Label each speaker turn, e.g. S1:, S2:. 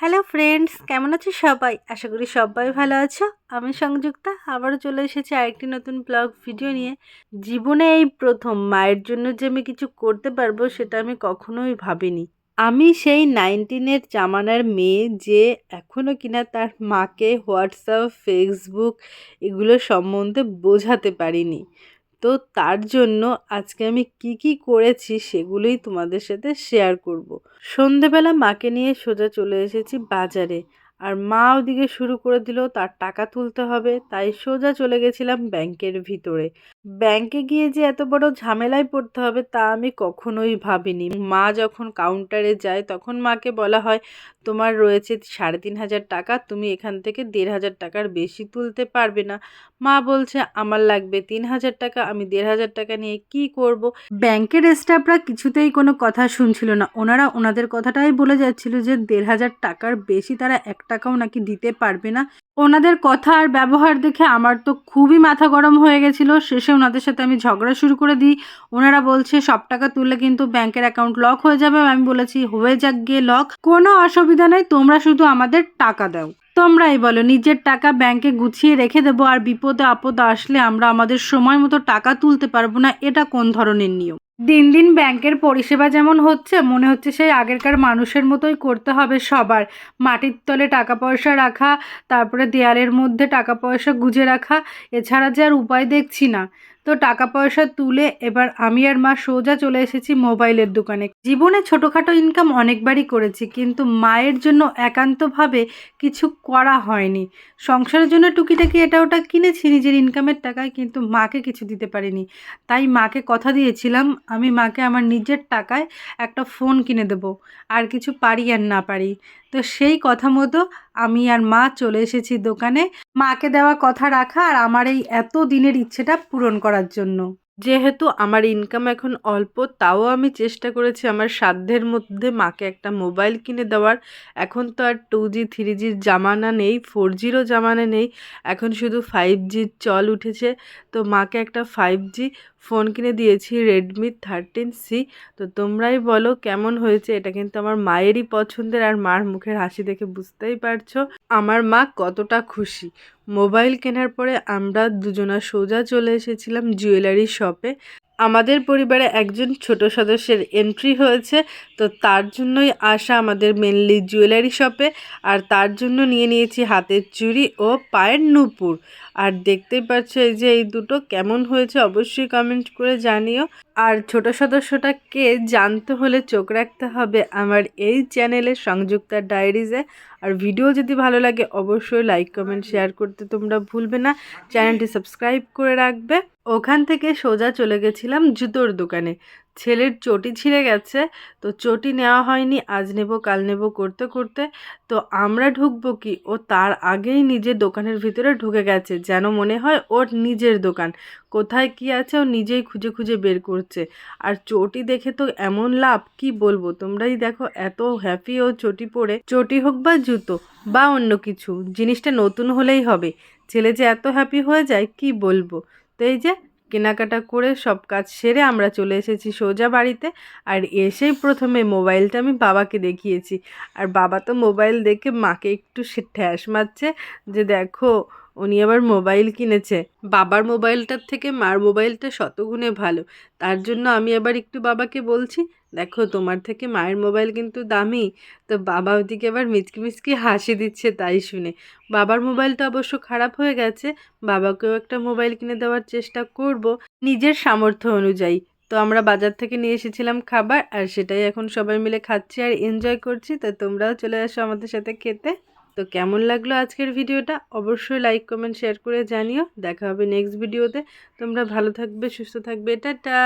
S1: Hello friends কেমন আছো সবাই? আশা করি সবাই ভালো আছো। আমি সংযুক্তা। আবারও চলে এসেছি আরেকটি নতুন ব্লগ ভিডিও নিয়ে। জীবনে এই প্রথম মায়ের জন্য যে আমি কিছু করতে পারব, সেটা আমি কখনোই ভাবিনি। আমি সেই নাইনটিনের জামানার মেয়ে যে এখনও কিনা তার মাকে হোয়াটসঅ্যাপ ফেসবুক এগুলো সম্বন্ধে বোঝাতে পারিনি। তো তার জন্য আজকে আমি কি কি করেছি সেগুলোই তোমাদের সাথে শেয়ার করব। সন্ধেবেলা মাকে নিয়ে সোজা চলে এসেছি বাজারে আর মা ওদিকে শুরু করে দিল তার টাকা তুলতে হবে, তাই সোজা চলে গেছিলাম ব্যাংকের ভিতরে ব্যাংকে গিয়ে যে এত বড় ঝামেলায় পড়তে হবে তা আমি কখনোই ভাবিনি। মা যখন কাউন্টারে যায় তখন মাকে বলা হয়, তোমার রয়েছে সাড়ে তিন হাজার টাকা, তুমি এখান থেকে দেড় হাজার টাকার বেশি তুলতে পারবে না। মা বলছে, আমার লাগবে তিন হাজার টাকা, আমি দেড় হাজার টাকা নিয়ে কি করব? ব্যাংকের স্টাফরা কিছুতেই কোনো কথা শুনছিল না। ওনারা ওনাদের কথাটাই বলে যাচ্ছিল যে, দেড় হাজার টাকার বেশি তারা এক টাকাও নাকি দিতে পারবে না। ওনাদের কথা আর ব্যবহার দেখে আমার তো খুবই মাথা গরম হয়ে গেছিল। শেষে ওনাদের সাথে আমি ঝগড়া শুরু করে দিই। ওনারা বলছে, সব টাকা তুললে কিন্তু ব্যাংকের অ্যাকাউন্ট লক হয়ে যাবে। আমি বলেছি, হয়ে যাক গিয়ে লক কোনো অসুবিধা নেই, তোমরা শুধু আমাদের টাকা দাও। তোমরাই বলো, নিজের টাকা ব্যাংকে গুছিয়ে রেখে দেবো, আর বিপদে আপদ আসলে আমরা আমাদের সময় মতো টাকা তুলতে পারব না। এটা কোন ধরনের নিয়ম? দিন দিন ব্যাংকের পরিষেবা যেমন হচ্ছে, মনে হচ্ছে সেই আগেরকার মানুষের মতোই করতে হবে সবার। মাটির তলে টাকা পয়সা রাখা, তারপরে দেয়ালের মধ্যে টাকা পয়সা গুজে রাখা, এছাড়া যে আর উপায় দেখছি না। তো টাকা পয়সা তুলে এবার আমি আর মা সোজা চলে এসেছি মোবাইলের দোকানে। জীবনে ছোটোখাটো ইনকাম অনেকবারই করেছি, কিন্তু মায়ের জন্য একান্তভাবে কিছু করা হয়নি। সংসারের জন্য টুকিটাকি এটা ওটা কিনেছি, নিজের ইনকামের টাকায়, কিন্তু মাকে কিছু দিতে পারিনি। তাই মাকে কথা দিয়েছিলাম, আমি মাকে আমার নিজের টাকায় একটা ফোন কিনে দেবো, আর কিছু পারি আর না পারি। তো সেই কথা মতো আমি আর মা চলে এসেছি দোকানে। মাকে দেওয়া কথা রাখা আর আমার এই এত দিনের ইচ্ছেটা পূরণ করার জন্য। যেহেতু আমার ইনকাম এখন অল্প, তাও আমি চেষ্টা করেছি আমার সাধ্যের মধ্যে মাকে একটা মোবাইল কিনে দেওয়ার। এখন তো আর টু জি থ্রি জির জামানা নেই ফোর জিরও জামানা নেই। এখন শুধু ফাইভ জির চল উঠেছে। তো মাকে একটা ফাইভ জি ফোন কিনে দিয়েছি রেডমি থার্টিন সি তো তোমরাই বলো কেমন হয়েছে? এটা কিন্তু আমার মায়েরই পছন্দের আর মার মুখের হাসি দেখে বুঝতেই পারছ। আমার মা কতটা খুশি। মোবাইল কেনার পরে আমরা দুজনা সোজা চলে এসেছিলাম জুয়েলারি শপে আমাদের পরিবারে একজন ছোট সদস্যের এন্ট্রি হয়েছে, তো তার জন্যই আসা আমাদের মেনলি জুয়েলারি শপে আর তার জন্য নিয়ে নিয়েছি হাতের চুড়ি ও পায়ের নূপুর। আর দেখতেই পাচ্ছ এই যে এই দুটো কেমন হয়েছে অবশ্যই কমেন্ট করে জানিও। আর ছোট সদস্যটা কে জানতে হলে চোখ রাখতে হবে আমার এই চ্যানেলে সংযুক্তার ডায়েরিজে। আর ভিডিও যদি ভালো লাগে অবশ্যই লাইক কমেন্ট শেয়ার করতে তোমরা ভুলবে না। চ্যানেলটি সাবস্ক্রাইব করে রাখবে। ওখান থেকে সোজা চলে গেছিলাম জুতোর দোকানে। ছেলের চটি ছিঁড়ে গেছে, তো চটি নেওয়া হয়নি, আজ নেব, কাল নেব করতে করতে। তো আমরা ঢুকবো কি? ও তার আগেই নিজের দোকানের ভিতরে ঢুকে গেছে, যেন মনে হয় ওর নিজের দোকান। কোথায় কি আছে ও নিজেই খুঁজে খুঁজে বের করছে। আর চটি দেখে তো এমন লাভ, কি বলব? তোমরাই দেখো, এত হ্যাপি ও চটি পরে, চটি হোক বা জুতো বা অন্য কিছু, জিনিসটা নতুন হলেই হবে। ছেলে যে এত হ্যাপি হয়ে যায়, কি বলব? তো এই যে কেনাকাটা করে সব কাজ সেরে আমরা চলে এসেছি সোজা বাড়িতে আর এসেই প্রথমে মোবাইলটা আমি বাবাকে দেখিয়েছি। আর বাবা তো মোবাইল দেখে মাকে একটু ঠ্যাস মারছে যে দেখো উনি আবার মোবাইল কিনেছে। বাবার মোবাইলটার থেকে মার মোবাইলটা শতগুণে ভালো। তার জন্য আমি আবার একটু বাবাকে বলছি, দেখো, তোমার থেকে মায়ের মোবাইল কিন্তু দামি। তো বাবা ওদিকে আবার মিচকি মিচকি হাসি দিচ্ছে তাই শুনে। বাবার মোবাইলটা অবশ্য খারাপ হয়ে গেছে। বাবাকেও একটা মোবাইল কিনে দেওয়ার চেষ্টা করব নিজের সামর্থ্য অনুযায়ী। তো আমরা বাজার থেকে নিয়ে এসেছিলাম খাবার আর সেটাই এখন সবাই মিলে খাচ্ছি আর এনজয় করছি। তো তোমরাও চলে আসো আমাদের সাথে খেতে। তো কেমন লাগল আজকের ভিডিওটা? অবশ্যই লাইক কমেন্ট শেয়ার করে জানিও। দেখা হবে নেক্সট ভিডিওতে তোমরা ভালো থাকবে, সুস্থ থাকবে। টাটা!